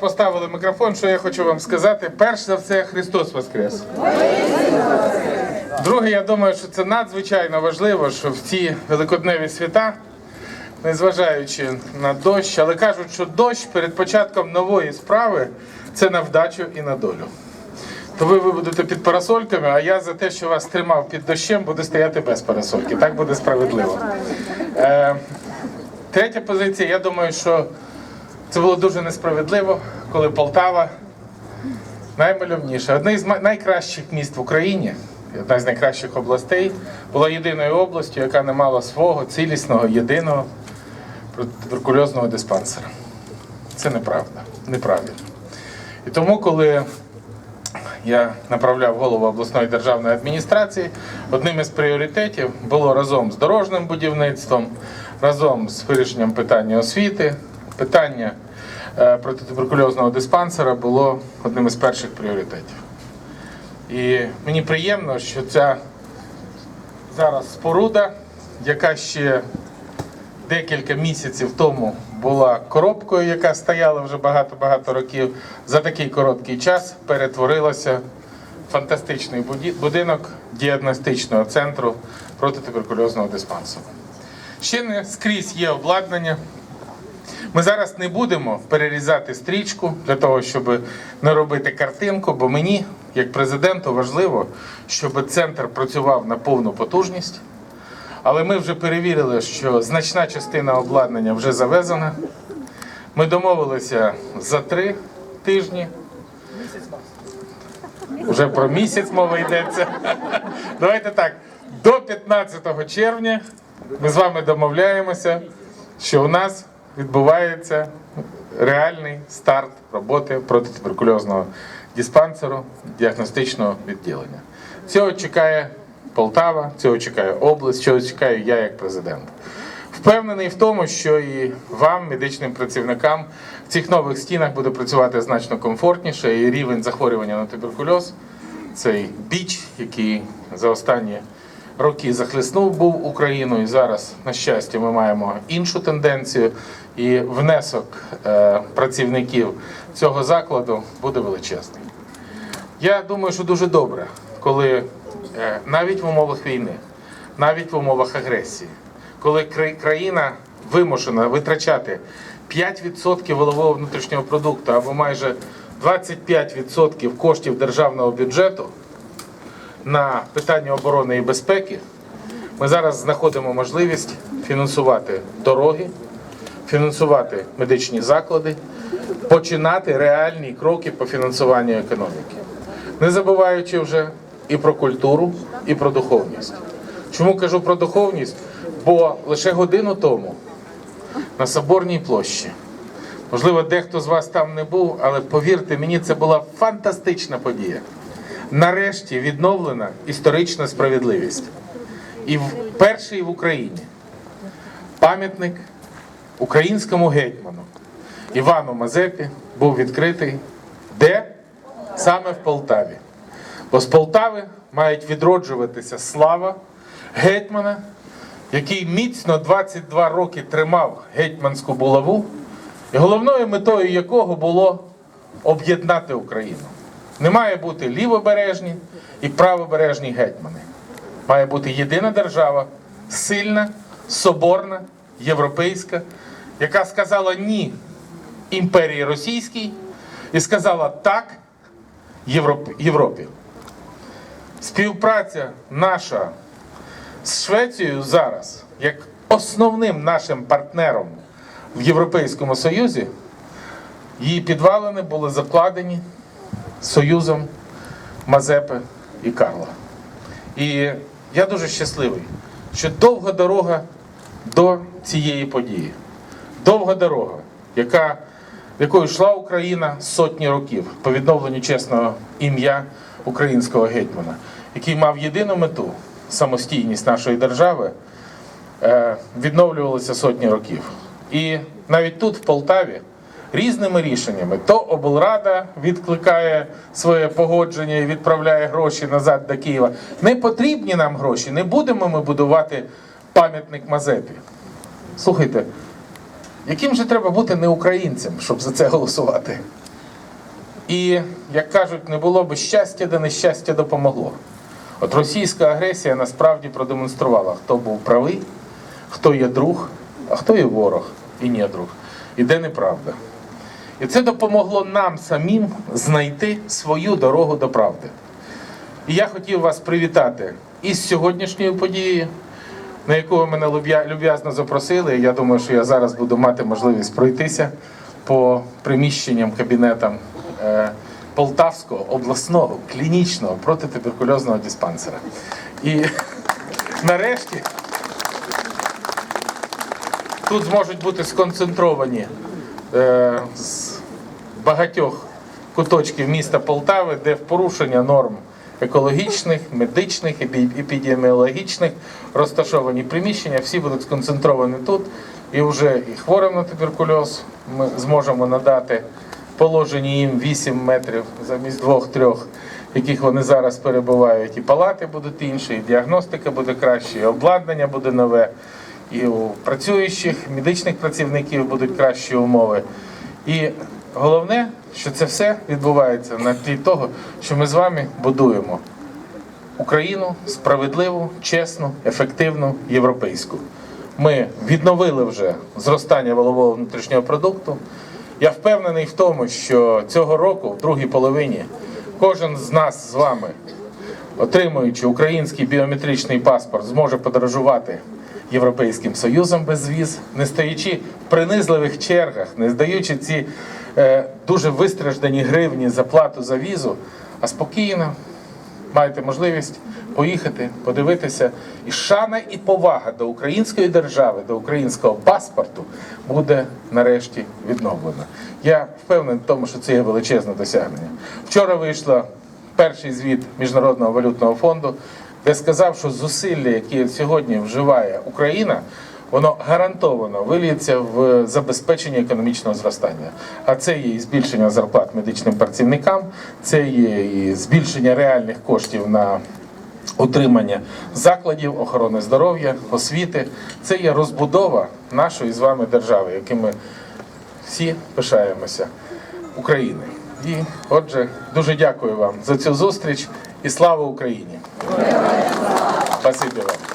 Поставили мікрофон, що я хочу вам сказати. Перш за все, Христос Воскрес. Друге, я думаю, що це надзвичайно важливо, що в ці великодневі свята, незважаючи на дощ, але кажуть, що дощ перед початком нової справи це на вдачу і на долю. То ви, ви будете під парасольками, а я за те, що вас тримав під дощем, буду стояти без парасольки. Так буде справедливо. Е, третя позиція, я думаю, що це було дуже несправедливо, коли Полтава наймальовніша, одне з найкращих міст в Україні, одна з найкращих областей, була єдиною областю, яка не мала свого цілісного, єдиного протитуберкульозного диспансера. Це неправда, неправильно. І тому, коли я направляв голову обласної державної адміністрації. Одним із пріоритетів було разом з дорожним будівництвом, разом з вирішенням питання освіти, питання е, протитуберкульозного диспансера було одним із перших пріоритетів. І мені приємно, що ця зараз споруда, яка ще декілька місяців тому була коробкою, яка стояла вже багато-багато років, за такий короткий час перетворилася в фантастичний будинок діагностичного центру протитуберкульозного диспансеру. Ще не скрізь є обладнання. Ми зараз не будемо перерізати стрічку для того, щоб не робити картинку, бо мені, як президенту, важливо, щоб центр працював на повну потужність. Але ми вже перевірили, що значна частина обладнання вже завезена. Ми домовилися за три тижні. Вже про місяць мова йдеться. Давайте так. До 15 червня ми з вами домовляємося, що у нас відбувається реальний старт роботи протитуберкульозного диспансеру діагностичного відділення. Цього чекає Полтава, цього чекає область, цього чекаю я як президент. Впевнений в тому, що і вам, медичним працівникам, в цих нових стінах буде працювати значно комфортніше, і рівень захворювання на туберкульоз, цей біч, який за останні роки захлеснув був Україну, і зараз, на щастя, ми маємо іншу тенденцію, і внесок е, працівників цього закладу буде величезний. Я думаю, що дуже добре, коли е, навіть в умовах війни, навіть в умовах агресії, коли країна вимушена витрачати 5% валового внутрішнього продукту або майже 25% коштів державного бюджету на питання оборони і безпеки, ми зараз знаходимо можливість фінансувати дороги, фінансувати медичні заклади, починати реальні кроки по фінансуванню економіки не забуваючи вже і про культуру, і про духовність. Чому кажу про духовність? Бо лише годину тому на Соборній площі, можливо, дехто з вас там не був, але повірте мені, це була фантастична подія. Нарешті відновлена історична справедливість. І перший в Україні пам'ятник українському гетьману Івану Мазепі був відкритий де? Саме в Полтаві. Бо з Полтави мають відроджуватися слава гетьмана, який міцно 22 роки тримав гетьманську булаву, і головною метою якого було об'єднати Україну. Не має бути лівобережні і правобережні гетьмани. Має бути єдина держава, сильна, соборна, європейська, яка сказала ні імперії російській і сказала так Європі. Співпраця наша з Швецією зараз, як основним нашим партнером в Європейському Союзі, її підвалини були закладені Союзом Мазепи і Карла. І я дуже щасливий, що довга дорога до цієї події. Довга дорога, яка, якою йшла Україна сотні років по відновленню чесного ім'я українського гетьмана, який мав єдину мету самостійність нашої держави, е, відновлювалися сотні років. І навіть тут, в Полтаві, різними рішеннями то облрада відкликає своє погодження і відправляє гроші назад до Києва. Не потрібні нам гроші, не будемо ми будувати пам'ятник Мазепі. Слухайте, яким же треба бути не українцем, щоб за це голосувати? І, як кажуть, не було би щастя, де нещастя допомогло. От російська агресія насправді продемонструвала, хто був правий, хто є друг, а хто є ворог і не друг, і де неправда. І це допомогло нам самим знайти свою дорогу до правди. І я хотів вас привітати із сьогоднішньою подією, на яку ви мене люб'язно запросили. Я думаю, що я зараз буду мати можливість пройтися по приміщенням, кабінетам е, Полтавського обласного клінічного протитуберкульозного диспансера. І нарешті тут зможуть бути сконцентровані е, багатьох куточків міста Полтави, де в порушення норм екологічних, медичних, епідеміологічних розташовані приміщення, всі будуть сконцентровані тут. І вже і хворим на туберкульоз ми зможемо надати положені їм 8 метрів замість 2-3, яких вони зараз перебувають. І палати будуть інші, і діагностика буде краще, і обладнання буде нове і у працюючих медичних працівників будуть кращі умови. І головне, що це все відбувається на тлі того, що ми з вами будуємо Україну справедливу, чесну, ефективну, європейську. Ми відновили вже зростання валового внутрішнього продукту. Я впевнений в тому, що цього року, в другій половині, кожен з нас з вами отримуючи український біометричний паспорт, зможе подорожувати Європейським Союзом без віз, не стоячи в принизливих чергах, не здаючи ці дуже вистраждані гривні за плату за візу, а спокійно маєте можливість поїхати, подивитися. І шана і повага до української держави, до українського паспорту буде нарешті відновлена. Я впевнений в тому, що це є величезне досягнення. Вчора вийшло перший звіт Міжнародного валютного фонду, де сказав, що зусилля, які сьогодні вживає Україна, воно гарантовано виліється в забезпечення економічного зростання. А це є і збільшення зарплат медичним працівникам, це є і збільшення реальних коштів на утримання закладів охорони здоров'я, освіти. Це є розбудова нашої з вами держави, яким ми всі пишаємося України. І отже, дуже дякую вам за цю зустріч і слава Україні! Спасибі вам.